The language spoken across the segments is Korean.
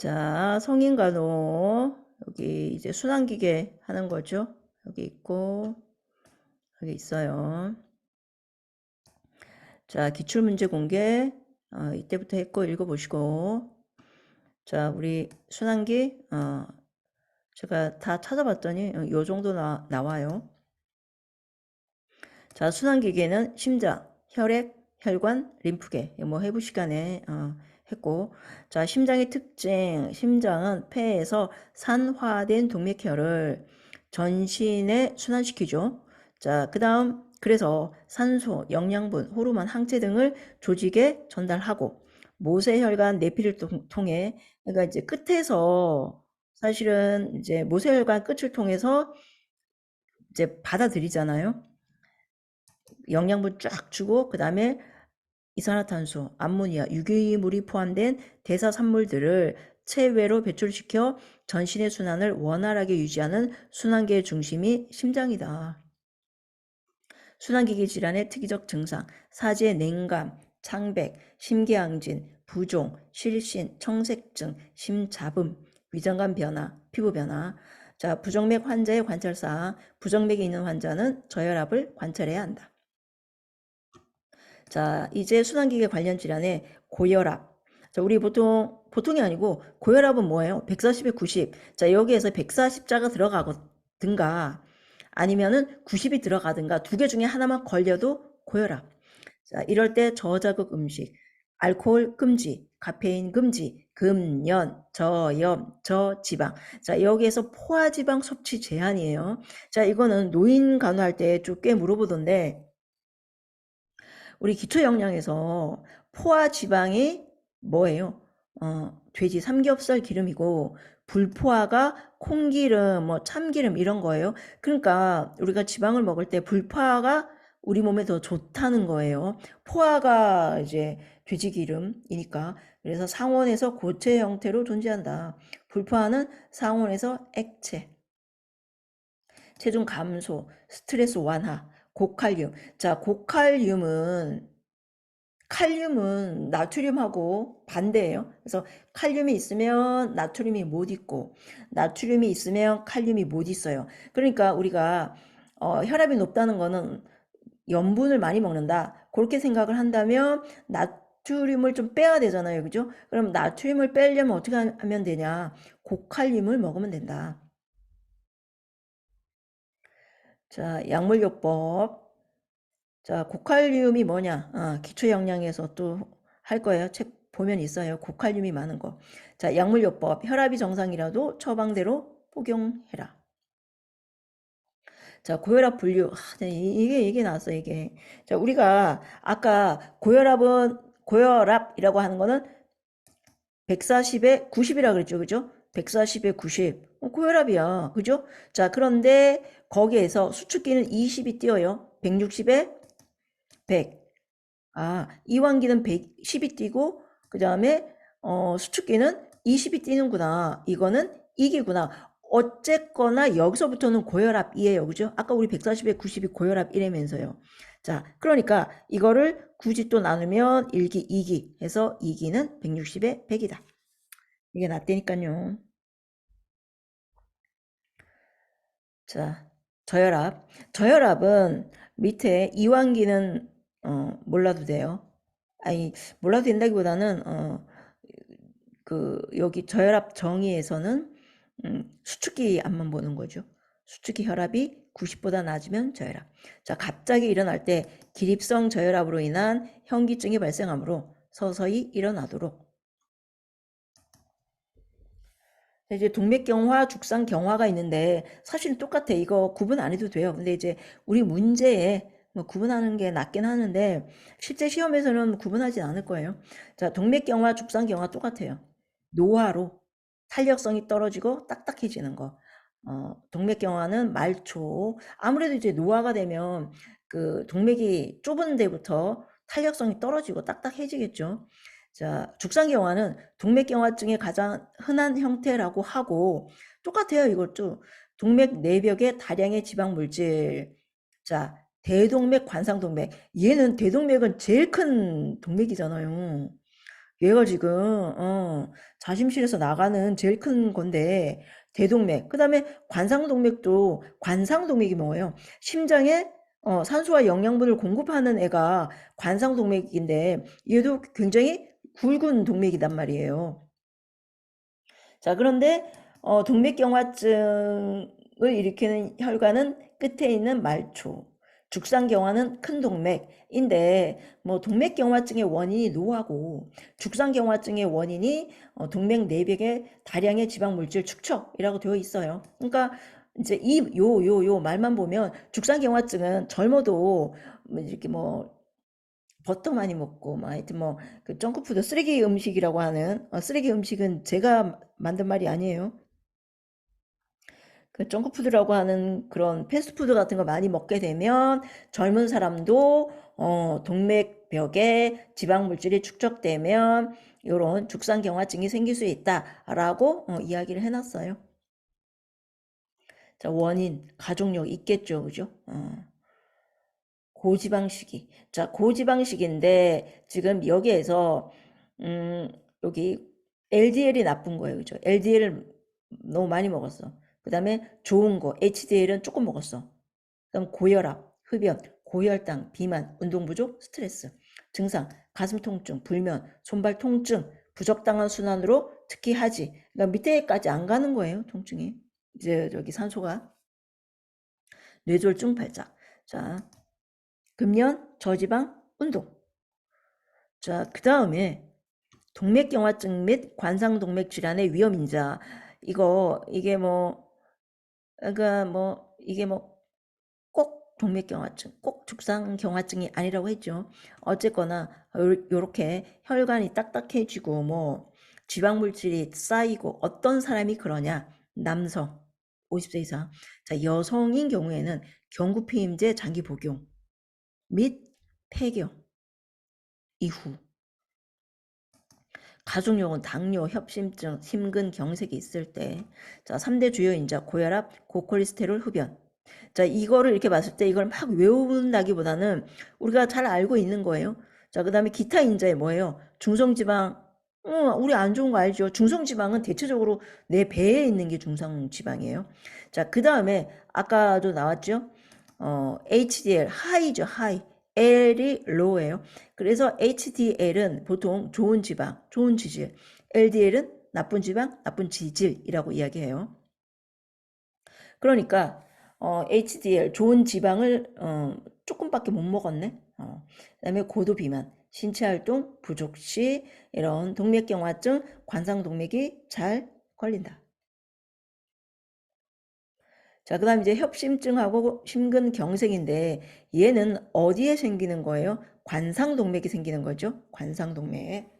자, 성인 간호 여기 이제 순환기계 하는 거죠. 여기 있고 여기 있어요. 자, 기출문제 공개 어, 이때부터 했고 읽어보시고 자, 우리 순환기 어, 제가 다 찾아봤더니 어, 요 정도 나, 나와요. 자, 순환기계는 심장, 혈액, 혈관, 림프계 뭐 해부 시간에 어, 했고 자 심장의 특징 심장은 폐에서 산화된 동맥혈을 전신에 순환시키죠 자 그 다음 그래서 산소, 영양분, 호르몬, 항체 등을 조직에 전달하고 모세혈관 내피를 통해 그러니까 이제 끝에서 사실은 이제 모세혈관 끝을 통해서 이제 받아들이잖아요. 영양분 쫙 주고 그 다음에 이산화탄소, 암모니아, 유기물이 포함된 대사산물들을 체외로 배출시켜 전신의 순환을 원활하게 유지하는 순환계의 중심이 심장이다. 순환기계 질환의 특이적 증상, 사지의 냉감, 창백, 심계항진, 부종, 실신, 청색증, 심잡음, 위장관 변화, 피부 변화. 자, 부정맥 환자의 관찰사항, 부정맥이 있는 환자는 저혈압을 관찰해야 한다. 자, 이제 순환기계 관련 질환의 고혈압. 자, 우리 보통, 보통이 아니고, 고혈압은 뭐예요? 140에 90. 자, 여기에서 140자가 들어가든가, 아니면은 90이 들어가든가, 두 개 중에 하나만 걸려도 고혈압. 자, 이럴 때 저자극 음식, 알코올 금지, 카페인 금지, 금연, 저염, 저지방. 자, 여기에서 포화지방 섭취 제한이에요. 자, 이거는 노인 간호할 때좀꽤 물어보던데, 우리 기초 영양에서 포화 지방이 뭐예요? 어, 돼지 삼겹살 기름이고 불포화가 콩기름, 뭐 참기름 이런 거예요. 그러니까 우리가 지방을 먹을 때 불포화가 우리 몸에 더 좋다는 거예요. 포화가 이제 돼지 기름이니까 그래서 상온에서 고체 형태로 존재한다. 불포화는 상온에서 액체. 체중 감소, 스트레스 완화, 고칼륨. 자, 고칼륨은 칼륨은 나트륨하고 반대예요. 그래서 칼륨이 있으면 나트륨이 못 있고 나트륨이 있으면 칼륨이 못 있어요. 그러니까 우리가 어, 혈압이 높다는 거는 염분을 많이 먹는다. 그렇게 생각을 한다면 나트륨을 좀 빼야 되잖아요. 그죠? 그럼 나트륨을 빼려면 어떻게 하면 되냐? 고칼륨을 먹으면 된다. 자, 약물요법. 자, 고칼륨이 뭐냐? 아, 기초영양에서 또 할 거예요. 책 보면 있어요. 고칼륨이 많은 거. 자, 약물요법. 혈압이 정상이라도 처방대로 복용해라. 자, 고혈압 분류. 아, 네, 이게, 이게 나왔어, 이게. 자, 우리가 아까 고혈압은, 고혈압이라고 하는 거는 140에 90이라 그랬죠. 그죠? 140에 90. 어, 고혈압이야. 그죠? 자, 그런데 거기에서 수축기는 20이 뛰어요. 160에 100. 아, 이완기는 110이 뛰고, 그 다음에, 어, 수축기는 20이 뛰는구나. 이거는 이기구나. 어쨌거나 여기서부터는 고혈압이에요. 그죠? 아까 우리 140에 90이 고혈압이라면서요. 자, 그러니까 이거를 굳이 또 나누면 1기, 2기 해서 2기는 160에 100이다. 이게 낫다니까요. 자, 저혈압. 저혈압은 밑에 이완기는 어, 몰라도 돼요. 아니 몰라도 된다기보다는 어, 그 여기 저혈압 정의에서는 음, 수축기 앞만 보는 거죠. 수축기 혈압이 90보다 낮으면 저혈압. 자, 갑자기 일어날 때 기립성 저혈압으로 인한 현기증이 발생하므로 서서히 일어나도록 이제 동맥경화, 죽상경화가 있는데 사실은 똑같아. 이거 구분 안 해도 돼요. 근데 이제 우리 문제에 뭐 구분하는 게 낫긴 하는데 실제 시험에서는 구분하지 않을 거예요. 자, 동맥경화, 죽상경화 똑같아요. 노화로 탄력성이 떨어지고 딱딱해지는 거. 어, 동맥경화는 말초. 아무래도 이제 노화가 되면 그 동맥이 좁은 데부터 탄력성이 떨어지고 딱딱해지겠죠. 자, 죽상경화는 동맥경화증의 가장 흔한 형태라고 하고 똑같아요. 이것도 동맥 내벽에 다량의 지방 물질. 자, 대동맥, 관상동맥. 얘는 대동맥은 제일 큰 동맥이잖아요. 얘가 지금 어, 자심실에서 나가는 제일 큰 건데 대동맥, 그 다음에 관상동맥도 관상동맥이 뭐예요? 심장에 어, 산소와 영양분을 공급하는 애가 관상동맥인데 얘도 굉장히 굵은 동맥이단 말이에요. 자, 그런데 어, 동맥경화증을 일으키는 혈관은 끝에 있는 말초, 죽상경화는 큰 동맥인데 뭐 동맥경화증의 원인이 노하고 죽상경화증의 원인이 어, 동맥 내벽의 다량의 지방 물질 축척이라고 되어 있어요. 그러니까 이제 이 요 요 요 말만 보면 죽상경화증은 젊어도 뭐 이렇게 뭐 버터 많이 먹고 뭐 하여튼 뭐그 정크푸드 쓰레기 음식이라고 하는 어, 쓰레기 음식은 제가 만든 말이 아니에요. 그 정크푸드라고 하는 그런 패스트푸드 같은 거 많이 먹게 되면 젊은 사람도 어, 동맥벽에 지방 물질이 축적되면 이런 죽상경화증이 생길 수 있다라고 어, 이야기를 해놨어요. 자, 원인, 가족력 있겠죠, 그죠? 어. 고지방식이. 자, 고지방식인데 지금 여기에서 음, 여기 LDL이 나쁜 거예요, 그죠? LDL을 너무 많이 먹었어. 그 다음에 좋은 거, HDL은 조금 먹었어. 그 다음 고혈압, 흡연, 고혈당, 비만, 운동 부족, 스트레스. 증상, 가슴 통증, 불면, 손발 통증, 부적당한 순환으로 특히 하지. 그러니까 밑에까지 안 가는 거예요, 통증이. 이제 저기 산소가. 뇌졸중 발작. 자, 금연, 저지방, 운동. 자, 그 다음에 동맥경화증 및 관상동맥 질환의 위험 인자. 이거 이게 뭐 그러니까 뭐 이게 뭐 꼭 동맥경화증, 꼭 죽상경화증이 아니라고 했죠. 어쨌거나 요렇게 혈관이 딱딱해지고 뭐 지방 물질이 쌓이고 어떤 사람이 그러냐? 남성 50세 이상. 자, 여성인 경우에는 경구피임제 장기 복용 및 폐경 이후 가족력은 당뇨, 협심증, 심근 경색이 있을 때 자, 3대 주요 인자 고혈압, 고콜레스테롤, 흡연 자, 이거를 이렇게 봤을 때 이걸 막 외운다기보다는 우리가 잘 알고 있는 거예요. 자, 그 다음에 기타 인자에 뭐예요? 중성지방 어, 우리 안 좋은 거 알죠? 중성지방은 대체적으로 내 배에 있는 게 중성지방이에요. 자, 그 다음에 아까도 나왔죠? 어, HDL, 하이죠, 하이. L이 low예요. 그래서 HDL은 보통 좋은 지방, 좋은 지질. LDL은 나쁜 지방, 나쁜 지질이라고 이야기해요. 그러니까 어, HDL, 좋은 지방을 어, 조금밖에 못 먹었네. 어. 그다음에 고도 비만, 신체 활동 부족 시 이런 동맥경화증, 관상동맥이 잘 걸린다. 자, 그 다음 이제 협심증하고 심근경색인데 얘는 어디에 생기는 거예요? 관상동맥이 생기는 거죠. 관상동맥.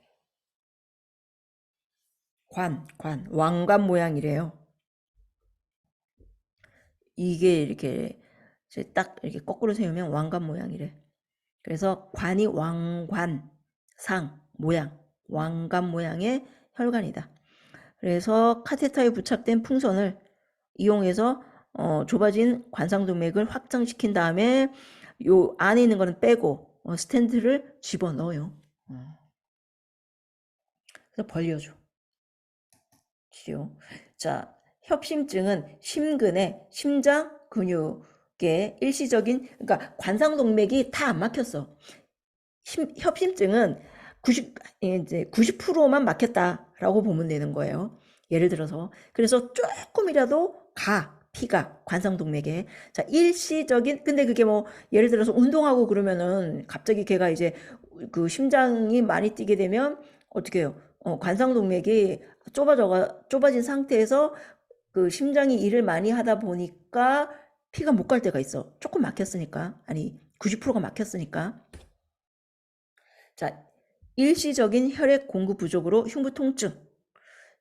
관, 관, 왕관 모양이래요. 이게 이렇게 딱 이렇게 거꾸로 세우면 왕관 모양이래. 그래서 관이 왕관, 상, 모양, 왕관 모양의 혈관이다. 그래서 카테터에 부착된 풍선을 이용해서 어, 좁아진 관상동맥을 확장시킨 다음에 요 안에 있는 거는 빼고 어, 스탠드를 집어 넣어요. 어. 그래서 벌려줘. 치료. 자, 협심증은 심근의 심장 근육의 일시적인 그러니까 관상동맥이 다 안 막혔어. 심, 협심증은 90 이제 90%만 막혔다라고 보면 되는 거예요. 예를 들어서 그래서 조금이라도 가 피가 관상동맥에 자 일시적인 근데 그게 뭐 예를 들어서 운동하고 그러면은 갑자기 걔가 이제 그 심장이 많이 뛰게 되면 어떻게 해요? 어, 관상동맥이 좁아져 좁아진 상태에서 그 심장이 일을 많이 하다 보니까 피가 못 갈 때가 있어. 조금 막혔으니까. 아니 90%가 막혔으니까. 자, 일시적인 혈액 공급 부족으로 흉부 통증,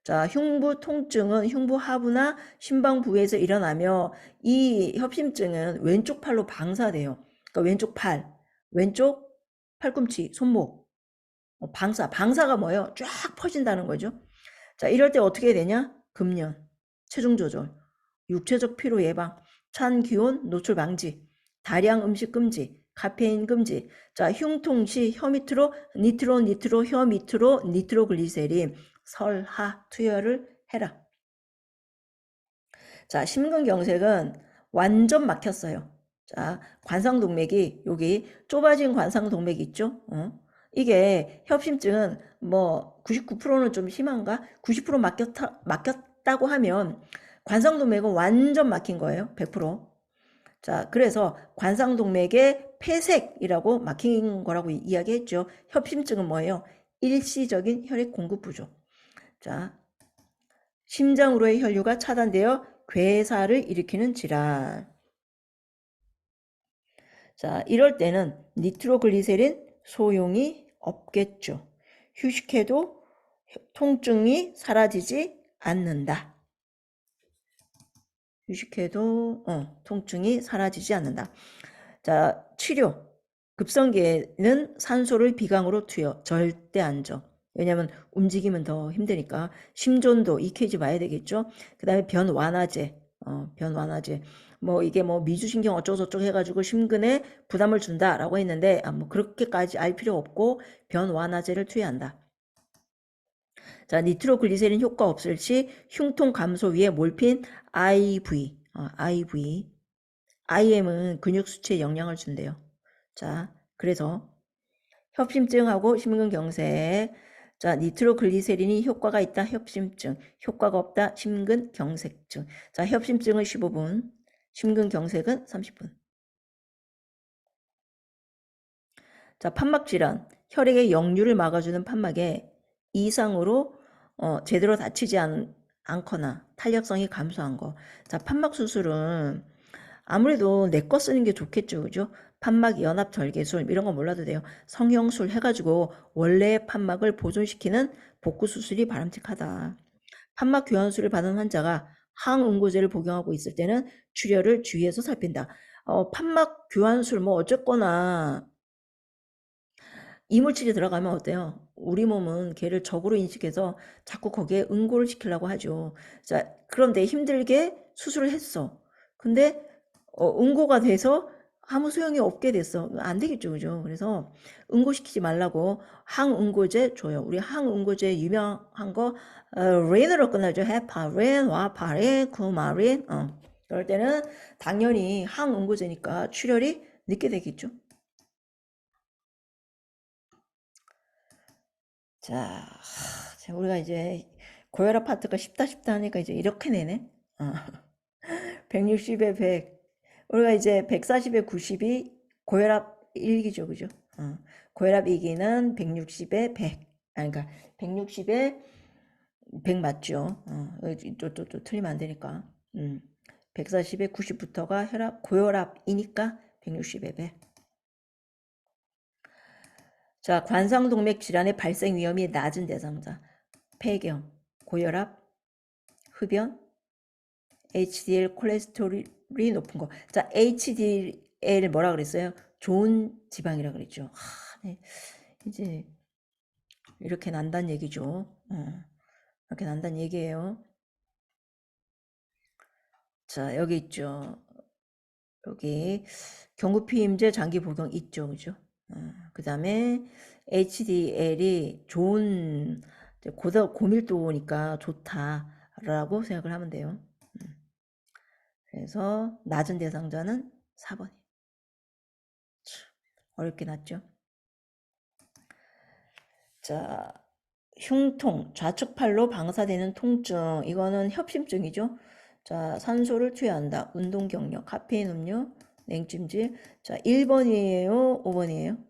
자, 흉부 통증은 흉부 하부나 심방 부위에서 일어나며 이 협심증은 왼쪽 팔로 방사돼요. 그러니까 왼쪽 팔, 왼쪽 팔꿈치, 손목, 어, 방사. 방사가 뭐예요? 쫙 퍼진다는 거죠. 자, 이럴 때 어떻게 되냐? 금연, 체중 조절, 육체적 피로 예방, 찬 기온 노출 방지, 다량 음식 금지, 카페인 금지. 자, 흉통 시 혀 밑으로 니트로 니트로 혀 밑으로 니트로글리세린 설하 투여를 해라. 자, 심근경색은 완전 막혔어요. 자, 관상동맥이 여기 좁아진 관상동맥 있죠? 어? 이게 협심증은 뭐 99%는 좀 심한가? 90% 막혔다, 막혔다고 하면 관상동맥은 완전 막힌 거예요. 100%. 자, 그래서 관상동맥의 폐색이라고 막힌 거라고 이야기했죠. 협심증은 뭐예요? 일시적인 혈액 공급 부족. 자, 심장으로의 혈류가 차단되어 괴사를 일으키는 질환. 자, 이럴 때는 니트로글리세린 소용이 없겠죠. 휴식해도 통증이 사라지지 않는다. 휴식해도 어, 통증이 사라지지 않는다. 자, 치료. 급성기에는 산소를 비강으로 투여. 절대 안 줘. 왜냐면 움직이면 더 힘드니까 심전도 EKG 봐야 되겠죠. 그 다음에 변 완화제, 어, 변 완화제. 뭐 이게 뭐 미주신경 어쩌고저쩌고 해가지고 심근에 부담을 준다라고 했는데 아, 뭐 그렇게까지 알 필요 없고 변 완화제를 투여한다. 자, 니트로글리세린 효과 없을 시 흉통 감소 위에 몰핀 IV, 어, IV, IM은 근육 수치에 영향을 준대요. 자, 그래서 협심증하고 심근경색, 자, 니트로글리세린이 효과가 있다. 협심증. 효과가 없다. 심근경색증. 자, 협심증은 15분. 심근경색은 30분. 자, 판막 질환. 혈액의 역류를 막아주는 판막에 이상으로 어, 제대로 다치지 않, 않거나 탄력성이 감소한 거. 자, 판막 수술은 아무래도 내 거 쓰는 게 좋겠죠. 그죠? 판막 연합 절개술 이런 거 몰라도 돼요. 성형술 해가지고 원래의 판막을 보존시키는 복구 수술이 바람직하다. 판막 교환술을 받은 환자가 항응고제를 복용하고 있을 때는 출혈을 주의해서 살핀다. 어, 판막 교환술 뭐 어쨌거나 이물질이 들어가면 어때요? 우리 몸은 걔를 적으로 인식해서 자꾸 거기에 응고를 시키려고 하죠. 자, 그런데 힘들게 수술을 했어. 근데 어, 응고가 돼서 아무 소용이 없게 됐어. 안 되겠죠, 그죠? 그래서 응고시키지 말라고 항응고제 줘요. 우리 항응고제 유명한 거 어, 린으로 끝나죠. 헤파린, 와파린, 쿠마린. 어. 그럴 때는 당연히 항응고제니까 출혈이 늦게 되겠죠. 자, 우리가 이제 고혈압 파트가 쉽다 쉽다 하니까 이제 이렇게 내네. 어. 160에 100. 우리가 이제 140에 90이 고혈압 1기죠, 그죠? 어. 고혈압 2기는 160에 100. 아, 그러니까 160에 100 맞죠? 어. 또, 또, 또 틀리면 안 되니까. 음. 140에 90부터가 혈압, 고혈압이니까 160에 100. 자, 관상동맥 질환의 발생 위험이 낮은 대상자. 폐경, 고혈압, 흡연, HDL 콜레스테롤 이 높은 거. 자, HDL 뭐라 그랬어요? 좋은 지방이라 그랬죠. 하, 네. 이제 이렇게 난다는 얘기죠. 어, 이렇게 난다는 얘기예요. 자, 여기 있죠. 여기 경구피임제 장기 복용 있죠. 그죠? 어, 그 다음에 HDL이 좋은 고도, 고밀도니까 좋다라고 생각을 하면 돼요. 음. 그래서 낮은 대상자는 4번이 어렵게 났죠. 자, 흉통, 좌측 팔로 방사되는 통증, 이거는 협심증이죠. 자, 산소를 투여한다. 운동 경력, 카페인 음료, 냉찜질. 자, 1번이에요? 5번이에요?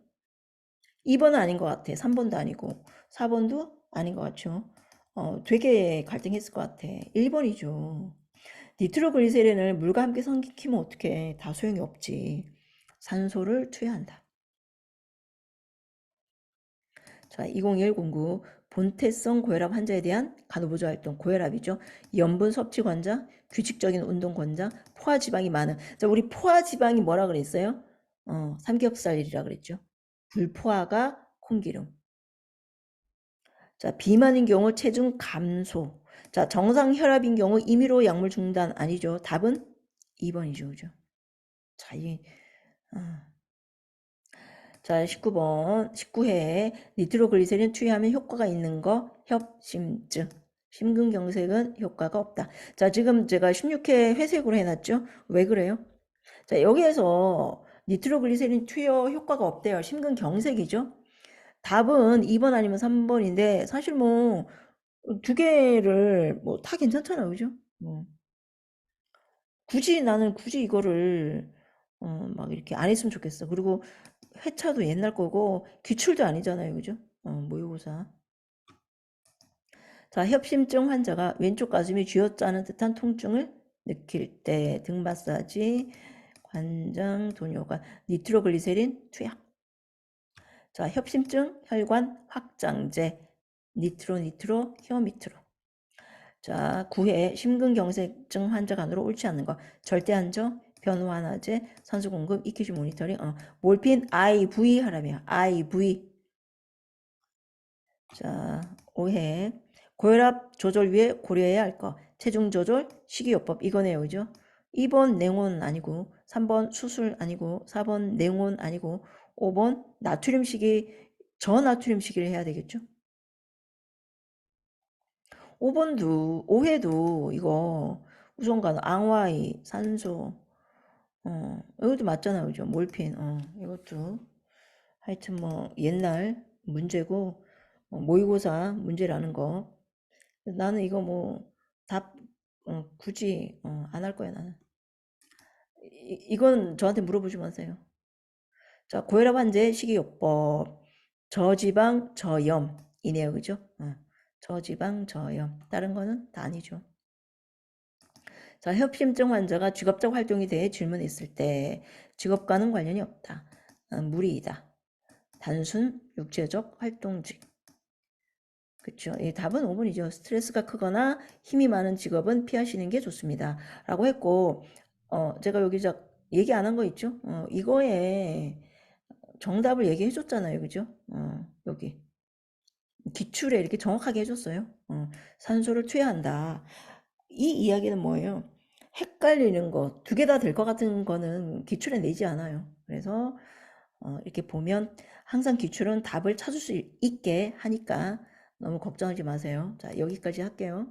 2번은 아닌 것 같아. 3번도 아니고. 4번도 아닌 것 같죠. 어, 되게 갈등했을 것 같아. 1번이죠. 니트로글리세린을 물과 함께 삼키면 어떡해. 다 소용이 없지. 산소를 투여한다. 자, 202109 본태성 고혈압 환자에 대한 간호보조 활동, 고혈압이죠. 염분 섭취 권장, 규칙적인 운동 권장, 포화 지방이 많은. 자, 우리 포화 지방이 뭐라 그랬어요? 어, 삼겹살이라 그랬죠. 불포화가 콩기름. 자, 비만인 경우 체중 감소. 자, 정상 혈압인 경우 임의로 약물 중단 아니죠. 답은 2번이죠. 그죠? 자, 이, 어. 자, 19번, 19회 니트로글리세린 투여하면 효과가 있는 거 협심증. 심근경색은 효과가 없다. 자, 지금 제가 16회 회색으로 해놨죠? 왜 그래요? 자, 여기에서 니트로글리세린 투여 효과가 없대요. 심근경색이죠? 답은 2번 아니면 3번인데 사실 뭐 두 개를 뭐 다 괜찮잖아요. 그죠? 뭐. 굳이 나는 굳이 이거를 어, 막 이렇게 안 했으면 좋겠어. 그리고 회차도 옛날 거고 기출도 아니잖아요. 그죠? 어, 모의고사. 자, 협심증 환자가 왼쪽 가슴이 쥐어짜는 듯한 통증을 느낄 때 등 마사지, 관장 돈요가 니트로글리세린 투약. 자, 협심증 혈관 확장제 니트로 니트로 히어미트로. 자, 9회 심근경색증 환자 간으로 옳지 않는 거. 절대 안정, 변호 완화제, 산소 공급, EKG 모니터링, 어, 몰핀 IV 하라며. IV. 자, 5회 고혈압 조절 위해 고려해야 할 거. 체중 조절, 식이요법 이거네요. 그죠? 2번 냉온 아니고 3번 수술 아니고 4번 냉온 아니고 5번 나트륨 식이 저나트륨 식이를 해야 되겠죠? 5번도 5회도 이거 우선간 앙와이 산소. 어 이것도 맞잖아요 그죠? 몰핀. 어 이것도. 하여튼 뭐 옛날 문제고 어, 모의고사 문제라는 거. 나는 이거 뭐답 어, 굳이 어, 안 할 거야 나는. 이, 이건 저한테 물어보지 마세요. 자 고혈압 환자의 식이요법. 저지방 저염이네요 그죠? 어. 저지방, 저염. 다른 거는 다 아니죠. 자, 협심증 환자가 직업적 활동에 대해 질문했을 때 직업과는 관련이 없다. 어, 무리이다. 단순 육체적 활동직. 그쵸. 이 답은 5번이죠. 스트레스가 크거나 힘이 많은 직업은 피하시는 게 좋습니다. 라고 했고, 어, 제가 여기 저 얘기 안 한 거 있죠? 어, 이거에 정답을 얘기해 줬잖아요. 그죠? 어, 여기. 기출에 이렇게 정확하게 해줬어요. 어, 산소를 투여한다. 이 이야기는 뭐예요? 헷갈리는 거, 두개 다 될 것 같은 거는 기출에 내지 않아요. 그래서 어, 이렇게 보면 항상 기출은 답을 찾을 수 있게 하니까 너무 걱정하지 마세요. 자, 여기까지 할게요.